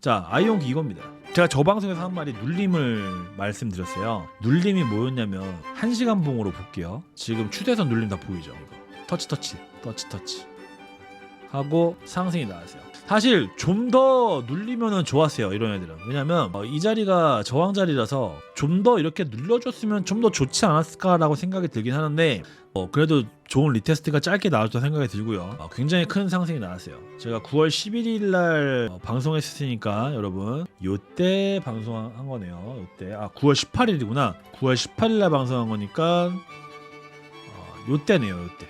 자 아이온키 이겁니다. 제가 저 방송에서 한 말이 눌림을 말씀드렸어요. 눌림이 뭐였냐면 1시간 봉으로 볼게요. 지금 추세선 눌림 다 보이죠? 이거. 터치 터치 터치 터치 하고 상승이 나왔어요. 사실 좀 더 눌리면은 좋았어요 이런 애들은. 왜냐면 어, 이 자리가 저항 자리라서 좀 더 이렇게 눌러줬으면 좀 더 좋지 않았을까라고 생각이 들긴 하는데 어, 그래도 좋은 리테스트가 짧게 나왔다 생각이 들고요. 어, 굉장히 큰 상승이 나왔어요. 제가 9월 11일 날 어, 방송했으니까 여러분 요때 방송한 거네요 요때. 아 9월 18일이구나. 9월 18일 날 방송한 거니까 어, 요때네요 요때.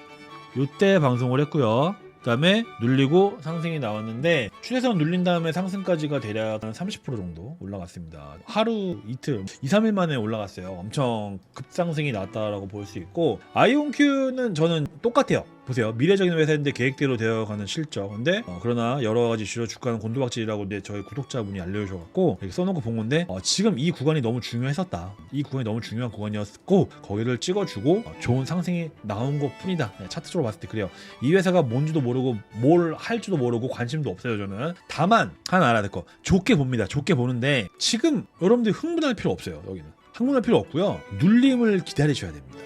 요때 방송을 했고요 그다음에 눌리고 상승이 나왔는데 추세선 눌린 다음에 상승까지가 대략 한 30% 정도 올라갔습니다. 하루 이틀 2, 3일 만에 올라갔어요. 엄청 급상승이 나왔다라고 볼 수 있고 아이온큐는 저는 똑같아요. 보세요. 미래적인 회사인데 계획대로 되어가는 실적. 근데 어, 그러나 여러 가지 주요 주가는 곤두박질이라고 이제 저희 구독자분이 알려주셔갖고 이렇게 써놓고 본 건데 어, 지금 이 구간이 너무 중요했었다. 이 구간이 너무 중요한 구간이었고 거기를 찍어주고 어, 좋은 상승이 나온 것 뿐이다. 네, 차트적으로 봤을 때 그래요. 이 회사가 뭔지도 모르고 뭘 할지도 모르고 관심도 없어요 저는. 다만 하나 알아야 될 거 좋게 봅니다. 좋게 보는데 지금 여러분들이 흥분할 필요 없어요. 여기는 흥분할 필요 없고요. 눌림을 기다리셔야 됩니다.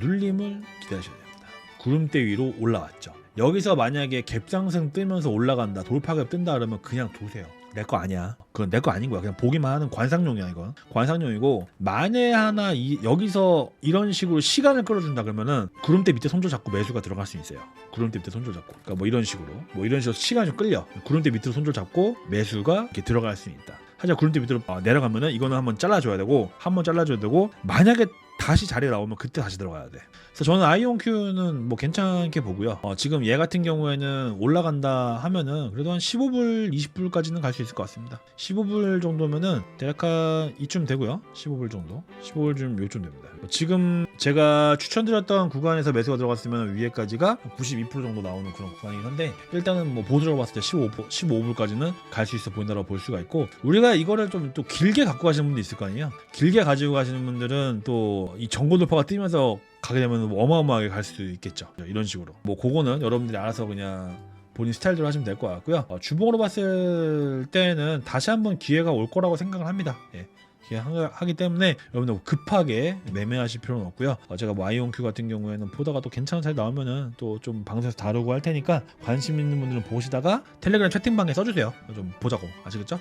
눌림을 눌림을 기다리셔야 됩니다. 구름대 위로 올라왔죠. 여기서 만약에 갭상승 뜨면서 올라간다, 돌파가 뜬다 그러면 그냥 두세요. 내 거 아니야. 그건 내 거 아닌 거야. 그냥 보기만 하는 관상용이야 이건. 관상용이고 만에 하나 이, 여기서 이런 식으로 시간을 끌어준다 그러면은 구름대 밑에 손절 잡고 매수가 들어갈 수 있어요. 구름대 밑에 손절 잡고. 그러니까 뭐 이런 식으로 뭐 이런 식으로 시간이 좀 끌려. 구름대 밑으로 손절 잡고 매수가 이렇게 들어갈 수 있다. 하지만 구름대 밑으로 아, 내려가면은 이거는 한번 잘라줘야 되고 한번 잘라줘야 되고 만약에 다시 자리에 나오면 그때 다시 들어가야 돼. 그래서 저는 아이온큐는 뭐 괜찮게 보고요. 어, 지금 얘 같은 경우에는 올라간다 하면은 그래도 한 15불, 20불까지는 갈 수 있을 것 같습니다. 15불 정도면은 대략 한 이쯤 되고요. 15불 정도. 15불 좀 요쯤 됩니다. 지금 제가 추천드렸던 구간에서 매수가 들어갔으면 위에까지가 92% 정도 나오는 그런 구간이긴 한데 일단은 뭐 보드로 봤을 때 15, 15불까지는 갈 수 있어 보인다고 볼 수가 있고 우리가 이거를 좀 또 길게 갖고 가시는 분도 있을 거 아니에요. 길게 가지고 가시는 분들은 또이 정고 돌파가 뜨면서 가게 되면 뭐 어마어마하게 갈 수도 있겠죠. 이런 식으로. 뭐 그거는 여러분들이 알아서 그냥 본인 스타일대로 하시면 될 것 같고요. 어, 주봉으로 봤을 때는 다시 한번 기회가 올 거라고 생각을 합니다. 예. 하기 때문에 여러분들 급하게 매매하실 필요는 없고요. 어, 제가 뭐 아이온큐 같은 경우에는 보다가 또 괜찮은 사이 나오면은 또 좀 방송에서 다루고 할 테니까 관심 있는 분들은 보시다가 텔레그램 채팅방에 써주세요. 좀 보자고 아시겠죠?